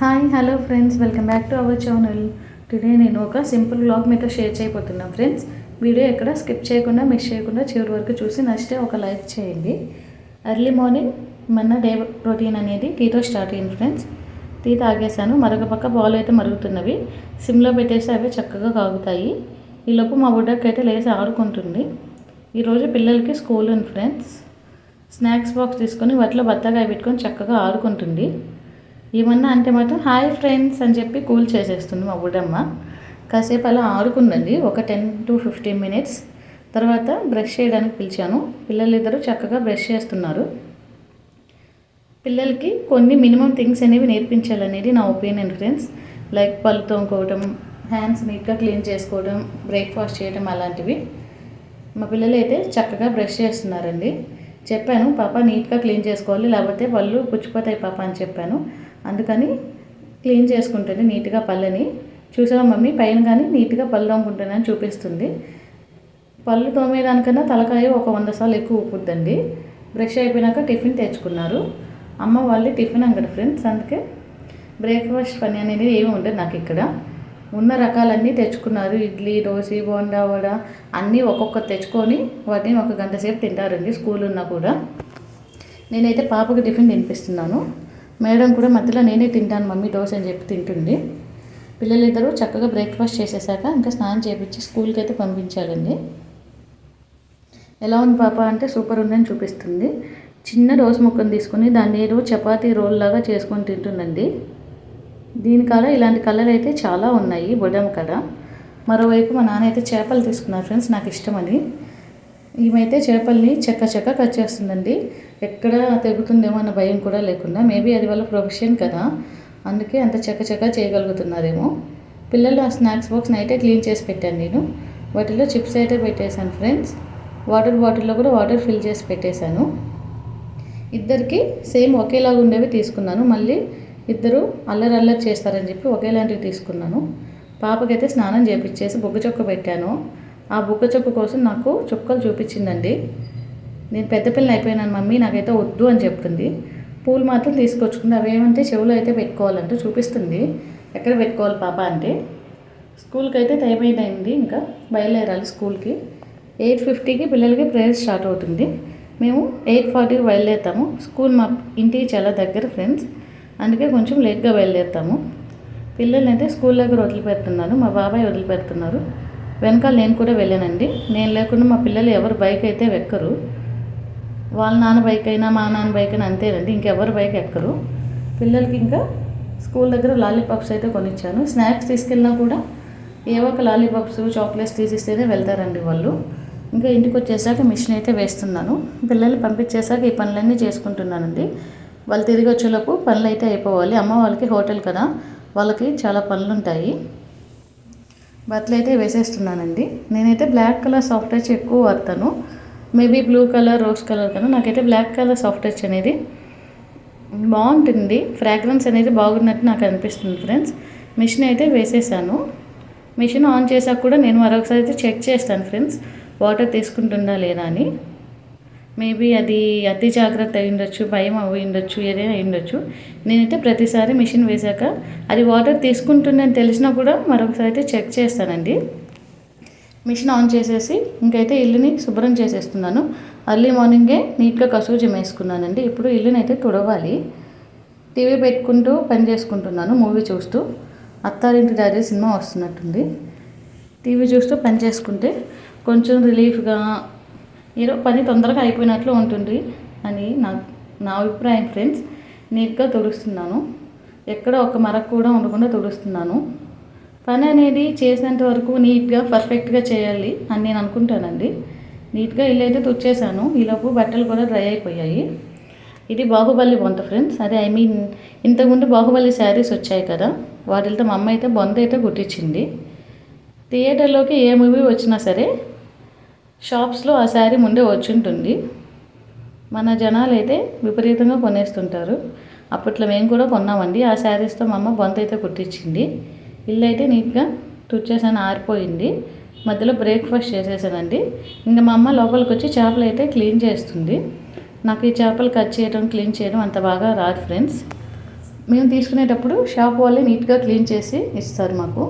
Hi hello friends welcome back to our channel today నేను ఒక simple blog మీతో share చేయబోతున్నాను ఫ్రెండ్స్ వీడియో ఎక్కడ స్కిప్ చేయకుండా మిస్ చేయకుండా చివరి వరకు చూసి నచ్చితే ఒక లైక్ చేయండి. ఎర్లీ మార్నింగ్ మన డే రొటీన్ అనేది టీతో స్టార్ట్ అయింది ఫ్రెండ్స్ టీ తాగేశాను. మరొక పక్క బాల్ అయితే మరుగుతున్నవి. సిమ్లో పెట్టేస్తే అవి చక్కగా కాగుతాయి. ఈలోపు మా బుడ్డకి అయితే లేచి ఆడుకుంటుంది. ఈరోజు పిల్లలకి స్కూల్ ఉంది ఫ్రెండ్స్ స్నాక్స్ బాక్స్ తీసుకొని వాటిలో బత్తగా పెట్టుకొని చక్కగా ఆడుకుంటుంది. ఏమన్నా అంటే మాత్రం హాయ్ ఫ్రెండ్స్ అని చెప్పి కూల్ చేసేస్తుంది మా బుడ్డమ్మ. కాసేపు అలా ఆడుకుందండి ఒక టెన్ టు ఫిఫ్టీన్ మినిట్స్. తర్వాత బ్రష్ చేయడానికి పిలిచాను. పిల్లలిద్దరూ చక్కగా బ్రష్ చేస్తున్నారు. పిల్లలకి కొన్ని మినిమం థింగ్స్ అనేవి నేర్పించాలనేది నా ఒపీనియన్ ఫ్రెండ్స్. లైక్ పళ్ళు తోముకోవడం హ్యాండ్స్ నీట్గా క్లీన్ చేసుకోవడం బ్రేక్ఫాస్ట్ చేయడం అలాంటివి. మా పిల్లలు అయితే చక్కగా బ్రష్ చేస్తున్నారండి. చెప్పాను పాప నీట్గా క్లీన్ చేసుకోవాలి లేకపోతే పళ్ళు పుచ్చిపోతాయి పాప అని చెప్పాను. అందుకని క్లీన్ చేసుకుంటుంది నీట్గా పళ్ళని. చూసావా మమ్మీ? పైన కానీ నీట్గా పళ్ళు తోముకుంటానని చూపిస్తుంది. పళ్ళు తోమేదానికన్నా తలకాయ ఒక వంద సార్లు ఎక్కువ ఉప్పుద్దండి బ్రష్ అయిపోయినాక టిఫిన్ తెచ్చుకున్నారు. అమ్మ వాళ్ళు టిఫిన్ అంగడి ఫ్రెండ్స్ అందుకే బ్రేక్ఫాస్ట్ పని అనేది ఏమి ఉండదు నాకు ఇక్కడ. ఉన్న రకాలన్నీ తెచ్చుకున్నారు. ఇడ్లీ దోశ బోండా వడ అన్నీ ఒక్కొక్క తెచ్చుకొని వాటిని ఒక గంట సేపు తింటారండి స్కూల్ ఉన్నా కూడా. నేనైతే పాపకి టిఫిన్ తినిపిస్తున్నాను. మేడం కూడా మధ్యలో నేనే తింటాను మమ్మీ దోశ అని చెప్పి తింటుంది పిల్లలిద్దరూ చక్కగా బ్రేక్ఫాస్ట్ చేసేసాక ఇంకా స్నానం చేపించి స్కూల్కి అయితే పంపించాలండి ఎలా ఉంది పాప అంటే సూపర్ ఉందని చూపిస్తుంది. చిన్న దోశ ముక్కను తీసుకుని దాన్ని ఏదో చపాతీ రోల్ లాగా చేసుకొని తింటుందండి. దీని కాడ ఇలాంటి కలర్ అయితే చాలా ఉన్నాయి బొడ్డమ్మ కదా మరోవైపు మా నాన్న అయితే చేపలు తీసుకున్నారు ఫ్రెండ్స్ నాకు ఇష్టమని ఈమెతే చేపల్ని చెక్క చెక్క కట్ చేస్తుందండి. ఎక్కడ తెగుతుందేమో అన్న భయం కూడా లేకుండా మేబీ అది వాళ్ళ ప్రొఫెషన్ కదా. అందుకే అంత చెక్క చెక్క చేయగలుగుతున్నారేమో. పిల్లలు ఆ స్నాక్స్ బాక్స్ నైటే క్లీన్ చేసి పెట్టాను నేను. వాటిలో చిప్స్ అయితే పెట్టేశాను ఫ్రెండ్స్. వాటర్ బాటిల్లో కూడా వాటర్ ఫిల్ చేసి పెట్టేశాను. ఇద్దరికి సేమ్ ఒకేలాగా ఉండేవి తీసుకున్నాను. మళ్ళీ ఇద్దరు అల్లరి అల్లరి చేస్తారని చెప్పి ఒకేలాంటివి తీసుకున్నాను. పాపకైతే స్నానం చేపించేసి బొగ్గు చొక్క పెట్టాను. ఆ బుగ్గ చెప్పు కోసం నాకు చుక్కలు చూపించిందండి. నేను పెద్ద పిల్లని అయిపోయినాను మమ్మీ నాకైతే వద్దు అని చెప్తుంది. పూలు మాత్రం తీసుకొచ్చుకుంది. అవేమంటే చెవులు అయితే పెట్టుకోవాలంటే చూపిస్తుంది. ఎక్కడ పెట్టుకోవాలి పాప అంటే? స్కూల్కి అయితే టైం అయిపోయింది ఇంకా బయలుదేరాలి స్కూల్కి. ఎయిట్ ఫిఫ్టీకి పిల్లలకి ప్రేయర్ స్టార్ట్ అవుతుంది. మేము ఎయిట్ ఫార్టీకి బయలుదేరుతాము. స్కూల్ మా ఇంటికి చాలా దగ్గర ఫ్రెండ్స్. అందుకే కొంచెం లేట్గా బయలుదేరుతాము. పిల్లల్ని అయితే స్కూల్ దగ్గర వదిలిపెడుతున్నాను. మా బాబాయ్ వదిలిపెడుతున్నారు. వెనకాల నేను కూడా వెళ్ళానండి. నేను లేకుండా మా పిల్లలు ఎవరు బైక్ అయితే ఎక్కరు వాళ్ళ నాన్న బైక్ అయినా మా నాన్న బైక్ అయినా అంతేనండి. ఇంకెవరు బైక్ ఎక్కరు. పిల్లలకి ఇంకా స్కూల్ దగ్గర లాలీపాప్స్ అయితే కొనిచ్చాను. స్నాక్స్ తీసుకెళ్ళినా కూడా ఏవో ఒక లాలీపాప్స్ చాక్లెట్స్ తీసిస్తేనే వెళ్తారండి వాళ్ళు. ఇంకా ఇంటికి వచ్చేసాక మిషన్ అయితే వేస్తున్నాను. పిల్లలు పంపించేసాక ఈ పనులన్నీ చేసుకుంటున్నానండి. వాళ్ళు తిరిగి వచ్చేలోపు పనులు అయితే అయిపోవాలి. అమ్మ వాళ్ళకి హోటల్ కదా. వాళ్ళకి చాలా పనులు ఉంటాయి బట్టలు అయితే వేసేస్తున్నానండి. నేనైతే బ్లాక్ కలర్ సాఫ్ట్ టచ్ ఎక్కువ వాడతాను. Maybe blue colour rose colour కన్నా నాకైతే బ్లాక్ కలర్ సాఫ్ట్ టచ్ అనేది బాగుంటుంది. ఫ్రాగ్రెన్స్ అనేది బాగున్నట్టు నాకు అనిపిస్తుంది ఫ్రెండ్స్ మిషన్ అయితే వేసేసాను. మిషన్ ఆన్ చేశాక కూడా నేను మరొకసారి అయితే చెక్ చేస్తాను ఫ్రెండ్స్ వాటర్ తీసుకుంటుందా లేదా అని. మేబీ అది అతి జాగ్రత్త అయి ఉండొచ్చు భయం అవి ఉండొచ్చు ఏదైనా అయి ఉండొచ్చు. నేనైతే ప్రతిసారి మిషన్ వేశాక అది వాటర్ తీసుకుంటుందని తెలిసినా కూడా మరొకసారి అయితే చెక్ చేస్తానండి. మిషన్ ఆన్ చేసేసి ఇంకైతే ఇల్లుని శుభ్రం చేసేస్తున్నాను. అర్లీ మార్నింగే నీట్గా కసూజం వేసుకున్నానండి. ఇప్పుడు ఇల్లుని అయితే తుడవాలి. టీవీ పెట్టుకుంటూ పని చేసుకుంటున్నాను మూవీ చూస్తూ. అత్తారింటి డైరీ సినిమా వస్తున్నట్టుంది. టీవీ చూస్తూ పని చేసుకుంటే కొంచెం రిలీఫ్గా ఏదో పని తొందరగా అయిపోయినట్లు ఉంటుంది అని నా నా అభిప్రాయం ఫ్రెండ్స్. నీట్గా తుడుస్తున్నాను. ఎక్కడ ఒక మరకు కూడా ఉండకుండా తుడుస్తున్నాను. పని అనేది చేసినంత వరకు నీట్గా పర్ఫెక్ట్గా చేయాలి అని నేను అనుకుంటానండి. నీట్గా ఇల్లు అయితే తుడిచేసాను ఈలోపు బట్టలు కూడా డ్రై అయిపోయాయి. ఇది బాహుబలి బొంత ఫ్రెండ్స్. అదే ఐ మీన్ ఇంతకుముందు బాహుబలి శారీస్ వచ్చాయి కదా. వాటితో మా అమ్మ అయితే బొంత అయితే కుట్టించింది. థియేటర్లోకి ఏ మూవీ వచ్చినా సరే షాప్స్లో ఆ శారీ ముందే వచ్చింటుంది. మన జనాలు అయితే విపరీతంగా కొనేస్తుంటారు. అప్పట్లో మేము కూడా కొన్నామండి. ఆ శారీస్తో మా అమ్మ బొంత అయితే కుట్టించింది. ఇల్లు అయితే నీట్గా తుచ్చేసాను ఆరిపోయింది. మధ్యలో బ్రేక్ఫాస్ట్ చేసేసానండి. ఇంకా మా అమ్మ లోపలికి వచ్చి చేపలు అయితే క్లీన్ చేస్తుంది. నాకు ఈ చేపలు కట్ చేయడం క్లీన్ చేయడం అంత బాగా రాదు ఫ్రెండ్స్. మేము తీసుకునేటప్పుడు షాప్ వాళ్ళే నీట్గా క్లీన్ చేసి ఇస్తారు మాకు.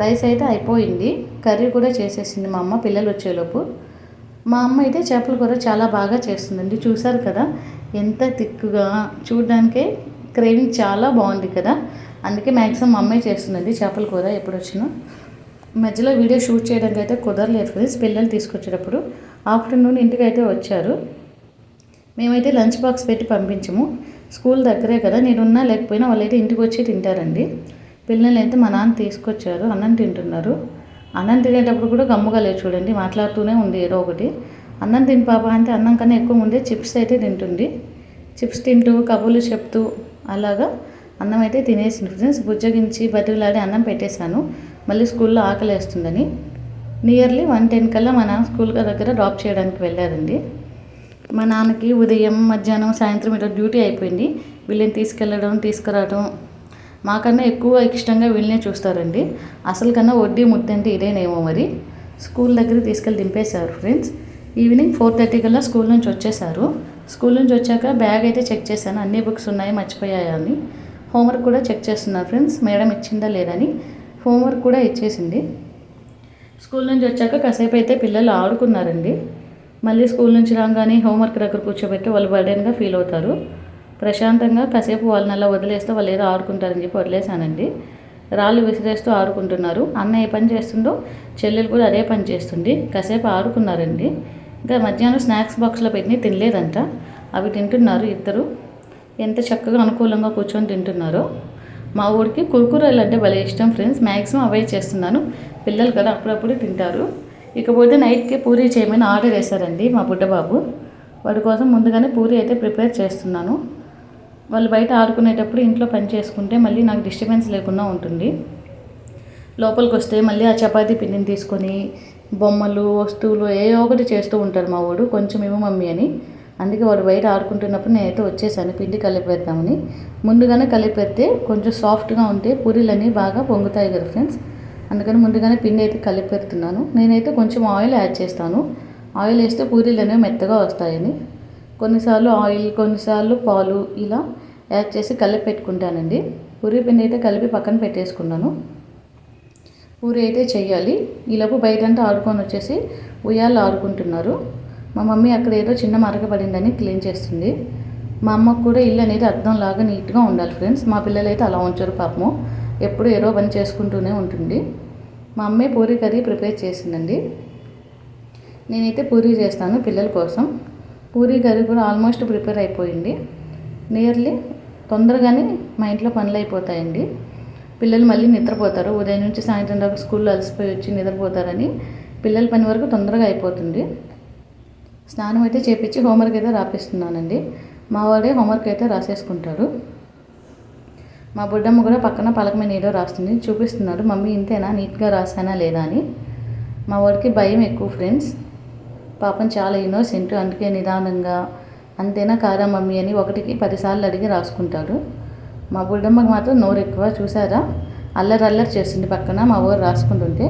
రైస్ అయితే అయిపోయింది. కర్రీ కూడా చేసేసింది మా అమ్మ పిల్లలు వచ్చేలోపు. మా అమ్మ అయితే చేపల కూర చాలా బాగా చేస్తుందండి. చూసారు కదా? ఎంత తిక్కుగా. చూడడానికే క్రేవింగ్ చాలా బాగుంది కదా? అందుకే మ్యాక్సిమం మా అమ్మాయి చేస్తుందండి చేపల కూర ఎప్పుడు వచ్చినా మధ్యలో వీడియో షూట్ చేయడానికి అయితే కుదరలేదు ఫ్రెండ్స్. పిల్లలు తీసుకొచ్చేటప్పుడు ఆఫ్టర్నూన్ ఇంటికి అయితే వచ్చారు. మేమైతే లంచ్ బాక్స్ పెట్టి పంపించము. స్కూల్ దగ్గరే కదా? నేనున్నా లేకపోయినా వాళ్ళైతే ఇంటికి వచ్చి తింటారండి. పిల్లల్ని అయితే మా నాన్న తీసుకొచ్చారు. అన్నం తింటున్నారు. అన్నం తినేటప్పుడు కూడా గమ్ముగా లేదు చూడండి మాట్లాడుతూనే ఉంది ఏదో ఒకటి. అన్నం తిని పాప అంటే అన్నం కన్నా ఎక్కువ ముందే చిప్స్ అయితే తింటుంది. చిప్స్ తింటూ కబుర్లు చెప్తూ అలాగా అన్నం అయితే తినేసింది. ఫ్రెండ్స్ బుజ్జగించి బతిలాడి అన్నం పెట్టేశాను. మళ్ళీ స్కూల్లో ఆకలి వేస్తుందని నియర్లీ వన్ టెన్ కల్లా మా నాన్న స్కూల్ దగ్గర డ్రాప్ చేయడానికి వెళ్ళారండి. మా నాన్నకి ఉదయం మధ్యాహ్నం సాయంత్రం ఇలా డ్యూటీ అయిపోయింది. వీళ్ళని తీసుకెళ్ళడం తీసుకురావడం మాకన్నా ఎక్కువ ఇష్టంగా వీళ్ళనే చూస్తారండి. అసలు కన్నా వడ్డీ ముద్దంటే ఇదేనేమో మరి. స్కూల్ దగ్గర తీసుకెళ్ళి దింపేశారు ఫ్రెండ్స్. ఈవినింగ్ ఫోర్ థర్టీ కల్లా స్కూల్ నుంచి వచ్చేసారు స్కూల్ నుంచి వచ్చాక బ్యాగ్ అయితే చెక్ చేశాను. అన్ని బుక్స్ ఉన్నాయి మర్చిపోయాయని హోంవర్క్ కూడా చెక్ చేస్తున్నారు ఫ్రెండ్స్. మేడం ఇచ్చిందా లేదని హోంవర్క్ కూడా ఇచ్చేసింది. స్కూల్ నుంచి వచ్చాక కాసేపు అయితే పిల్లలు ఆడుకున్నారండి. మళ్ళీ స్కూల్ నుంచి రాగానే హోంవర్క్ దగ్గర కూర్చోబెట్టి వాళ్ళు బర్డెన్గా ఫీల్ అవుతారు. ప్రశాంతంగా కాసేపు వాళ్ళని అలా వదిలేస్తే వాళ్ళు ఏదో ఆడుకుంటారని చెప్పి వదిలేశానండి. రాళ్ళు విసిరేస్తూ ఆడుకుంటున్నారు. అన్న ఏ పని చేస్తుందో చెల్లెలు కూడా అదే పని చేస్తుంది. కాసేపు ఆడుకున్నారండి. ఇంకా మధ్యాహ్నం స్నాక్స్ బాక్స్లో పెట్టి తినలేదంట. అవి తింటున్నారు ఇద్దరు. ఎంత చక్కగా అనుకూలంగా కూర్చొని తింటున్నారో. మా ఊరికి కుర్కురేలు అంటే భలే ఇష్టం ఫ్రెండ్స్. మ్యాక్సిమం అవే చేస్తున్నాను. పిల్లలు కదా అప్పుడప్పుడు తింటారు. ఇకపోతే నైట్కి పూరి చేయమని ఆర్డర్ వేశారండి మా బుడ్డబాబు. వాడి కోసం ముందుగానే పూరి అయితే ప్రిపేర్ చేస్తున్నాను. వాళ్ళు బయట ఆడుకునేటప్పుడు ఇంట్లో పని చేసుకుంటే మళ్ళీ నాకు డిస్టర్బెన్స్ లేకుండా ఉంటుంది. లోపలికి వస్తే మళ్ళీ ఆ చపాతీ పిండిని తీసుకొని బొమ్మలు వస్తువులు ఏ ఒకటి చేస్తూ ఉంటారు మా వాడు కొంచెం ఇవ్వ మమ్మీ అని. అందుకే వాడు బయట ఆడుకుంటున్నప్పుడు నేనైతే వచ్చేసాను పిండి కలిపేద్దామని ముందుగానే కలిపెడితే కొంచెం సాఫ్ట్గా ఉంటే పూరీలన్నీ బాగా పొంగుతాయి కదా ఫ్రెండ్స్. అందుకని ముందుగానే పిండి అయితే కలిపెడుతున్నాను. నేనైతే కొంచెం ఆయిల్ యాడ్ చేస్తాను. ఆయిల్ వేస్తే పూరీలు అనేవి మెత్తగా వస్తాయని. కొన్నిసార్లు ఆయిల్ కొన్నిసార్లు పాలు ఇలా యాడ్ చేసి కలిపి పెట్టుకుంటానండి. పూరీ పిండి అయితే కలిపి పక్కన పెట్టేసుకున్నాను. పూరి అయితే చేయాలి ఈలోపు బయటంతా ఆడుకొని వచ్చేసి ఉయ్యాలు ఆడుకుంటున్నారు. మా మమ్మీ అక్కడ ఏదో చిన్న మరక పడిందని క్లీన్ చేస్తుంది. మా అమ్మకు కూడా ఇల్లు అనేది అర్థంలాగా నీట్గా ఉండాలి ఫ్రెండ్స్. మా పిల్లలు అయితే అలా ఉంచారు పాపము. ఎప్పుడు ఏదో పని చేసుకుంటూనే ఉంటుంది. మా అమ్మే పూరి కర్రీ ప్రిపేర్ చేసిందండి. నేనైతే పూరీ చేస్తాను పిల్లల కోసం. పూరి కర్రీ కూడా ఆల్మోస్ట్ ప్రిపేర్ అయిపోయింది. నియర్లీ తొందరగానే మా ఇంట్లో పనులు అయిపోతాయండి. పిల్లలు మళ్ళీ నిద్రపోతారు. ఉదయం నుంచి సాయంత్రం దాకా స్కూల్లో అలసిపోయి వచ్చి నిద్రపోతారని పిల్లల పని వరకు తొందరగా అయిపోతుంది. స్నానం అయితే చేపించి హోంవర్క్ అయితే రాపిస్తున్నానండి. మా వాడే హోంవర్క్ అయితే రాసేసుకుంటాడు. మా బుడ్డమ్మ కూడా పక్కన పలక మీద ఏదో రాస్తుంది. చూపిస్తున్నాడు. మమ్మీ ఇంతేనా? నీట్గా రాసానా లేదా? అని. మా వాడికి భయం ఎక్కువ ఫ్రెండ్స్. పాపం చాలా ఇన్నోసెంట్ అందుకే నిదానంగా అంతేనా కారా మమ్మీ అని ఒకటికి పదిసార్లు అడిగి రాసుకుంటాడు. మా బుడ్డమ్మకి మాత్రం నోరు ఎక్కువ చూసారా అల్లరి అల్లరి చేస్తుంది పక్కన మా ఊరు రాసుకుంటుంటే.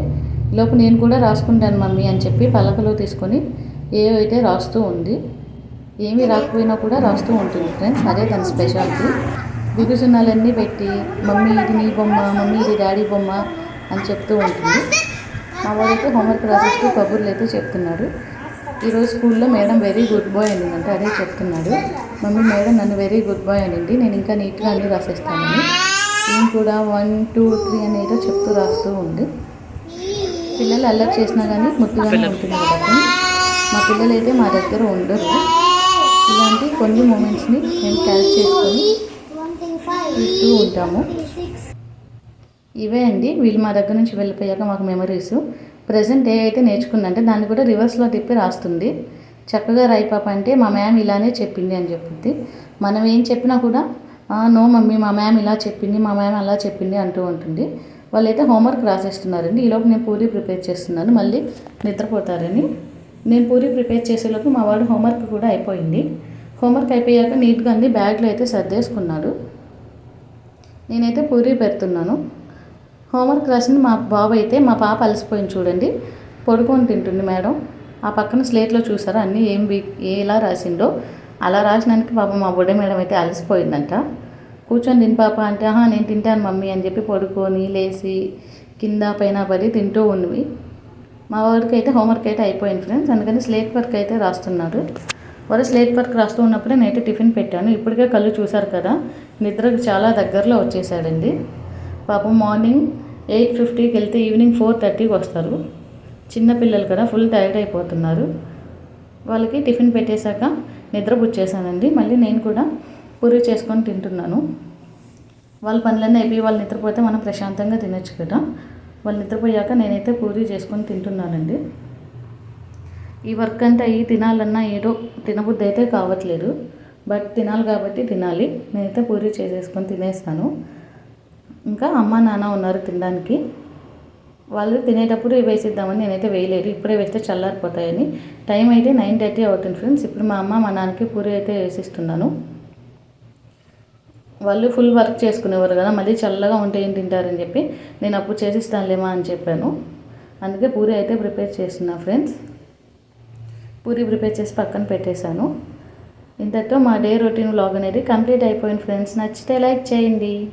లోపు నేను కూడా రాసుకుంటాను మమ్మీ అని చెప్పి పలకలో తీసుకొని ఏవైతే రాస్తూ ఉంది. ఏమీ రాకపోయినా కూడా రాస్తూ ఉంటుంది ఫ్రెండ్స్ అదే తన స్పెషాలిటీ. బిగుసున్నాలన్నీ పెట్టి మమ్మీ ఇది నీ బొమ్మ మమ్మీ ఇది డాడీ బొమ్మ అని చెప్తూ ఉంటుంది. మా వాడైతే హోంవర్క్ రాసేస్తూ కబుర్లు అయితే చెప్తున్నాడు. ఈరోజు స్కూల్లో మేడం వెరీ గుడ్ బాయ్ అనిందంటే అదే చెప్తున్నాడు. మమ్మీ మేడం నన్ను వెరీ గుడ్ బాయ్ అనింది నేను ఇంకా నీట్గా అన్నీ రాసేస్తానని. నేను కూడా వన్ టూ త్రీ అని ఏదో చెప్తూ రాస్తూ ఉంది. పిల్లలు అల్లరి చేసినా కానీ ముద్దుగానే ఉంటుంది కదా. మా పిల్లలు అయితే మా దగ్గర ఉండరు. ఇలాంటి కొన్ని మూమెంట్స్ని మేము క్యాచ్ చేసుకొని ఇస్తూ ఉంటాము. ఇవే అండి. వీళ్ళు మా దగ్గర నుంచి వెళ్ళిపోయాక మాకు మెమరీస్ ప్రజెంట్ ఏ అయితే నేర్చుకుందంటే దాన్ని కూడా రివర్స్లో తిప్పి రాస్తుంది. చక్కగా రాయిపాప అంటే మా మ్యామ్ ఇలానే చెప్పింది అని చెప్పింది. మనం ఏం చెప్పినా కూడా నో మమ్మీ మా మ్యామ్ ఇలా చెప్పింది మా మ్యామ్ అలా చెప్పింది అంటూ ఉంటుంది. వాళ్ళైతే హోంవర్క్ రాసేస్తున్నారండి. ఈలోపు నేను పూరి ప్రిపేర్ చేస్తున్నాను. మళ్ళీ నిద్రపోతారని. నేను పూరి ప్రిపేర్ చేసేలోపు మా వాడు హోంవర్క్ కూడా అయిపోయింది. హోంవర్క్ అయిపోయాక నీట్గా అంది బ్యాగ్లో అయితే సర్దేసుకున్నాడు. నేనైతే పూరి పెడుతున్నాను. హోంవర్క్ రాసింది మా బాబు అయితే మా పాప అలసిపోయింది చూడండి. పడుకొని తింటుంది మేడం. ఆ పక్కన స్లేట్లో చూసారా అన్నీ ఏం బీ ఎలా రాసిండో. అలా రాసినానికి పాప మా బుడ్డ మేడం అయితే అలసిపోయిందంట. కూర్చొని తిని పాప అంటే ఆహా నేను తింటాను మమ్మీ అని చెప్పి పడుకొని లేచి కింద పైన పడి తింటూ ఉన్నవి. మా వాడికి అయితే హోంవర్క్ అయితే అయిపోయింది ఫ్రెండ్స్. అందుకని స్లేట్ వర్క్ అయితే రాస్తున్నారు వారు స్లేట్ వర్క్ రాస్తూ ఉన్నప్పుడే నైట్ టిఫిన్ పెట్టాను. ఇప్పటికే కళ్ళు చూశారు కదా నిద్రకు చాలా దగ్గరలో వచ్చేసాడండి. పాపం మార్నింగ్ ఎయిట్ ఫిఫ్టీకి వెళ్తే ఈవినింగ్ ఫోర్ థర్టీకి వస్తారు. చిన్నపిల్లలు కదా ఫుల్ టైర్డ్ అయిపోతున్నారు. వాళ్ళకి టిఫిన్ పెట్టేశాక నిద్రపుచ్చేసానండి మళ్ళీ నేను కూడా పూరి చేసుకొని తింటున్నాను. వాళ్ళ పనులన్నీ అయిపోయి వాళ్ళు నిద్రపోతే మనం ప్రశాంతంగా తినొచ్చు కదా. వాళ్ళు నిద్రపోయాక నేనైతే పూరి చేసుకొని తింటున్నానండి. ఈ వర్క్ అంతా అయ్యి తినాలన్నా ఏదో తినబుద్ధి అయితే కావట్లేదు. బట్ తినాలి కాబట్టి తినాలి. నేనైతే పూరి చేసేసుకొని తినేస్తాను. ఇంకా అమ్మ నాన్న ఉన్నారు తినడానికి. వాళ్ళు తినేటప్పుడు వేసిద్దామని నేనైతే వేయలేదు. ఇప్పుడే వేస్తే చల్లారిపోతాయని. టైం అయితే నైన్ థర్టీ అవుతుంది ఫ్రెండ్స్. ఇప్పుడు మా అమ్మ మా నాన్నకి పూరి అయితే వేసిస్తున్నాను. వాళ్ళు ఫుల్ వర్క్ చేసుకునేవారు కదా మళ్ళీ చల్లగా ఉంటే ఏం తింటారని చెప్పి నేను అప్పుడు చేసిస్తానులేమా అని చెప్పాను. అందుకే పూరి అయితే ప్రిపేర్ చేస్తున్నా ఫ్రెండ్స్. పూరి ప్రిపేర్ చేసి పక్కన పెట్టేశాను. ఇంతతో మా డే రొటీన్ వ్లాగ్ అనేది కంప్లీట్ అయిపోయింది ఫ్రెండ్స్. నచ్చితే లైక్ చేయండి.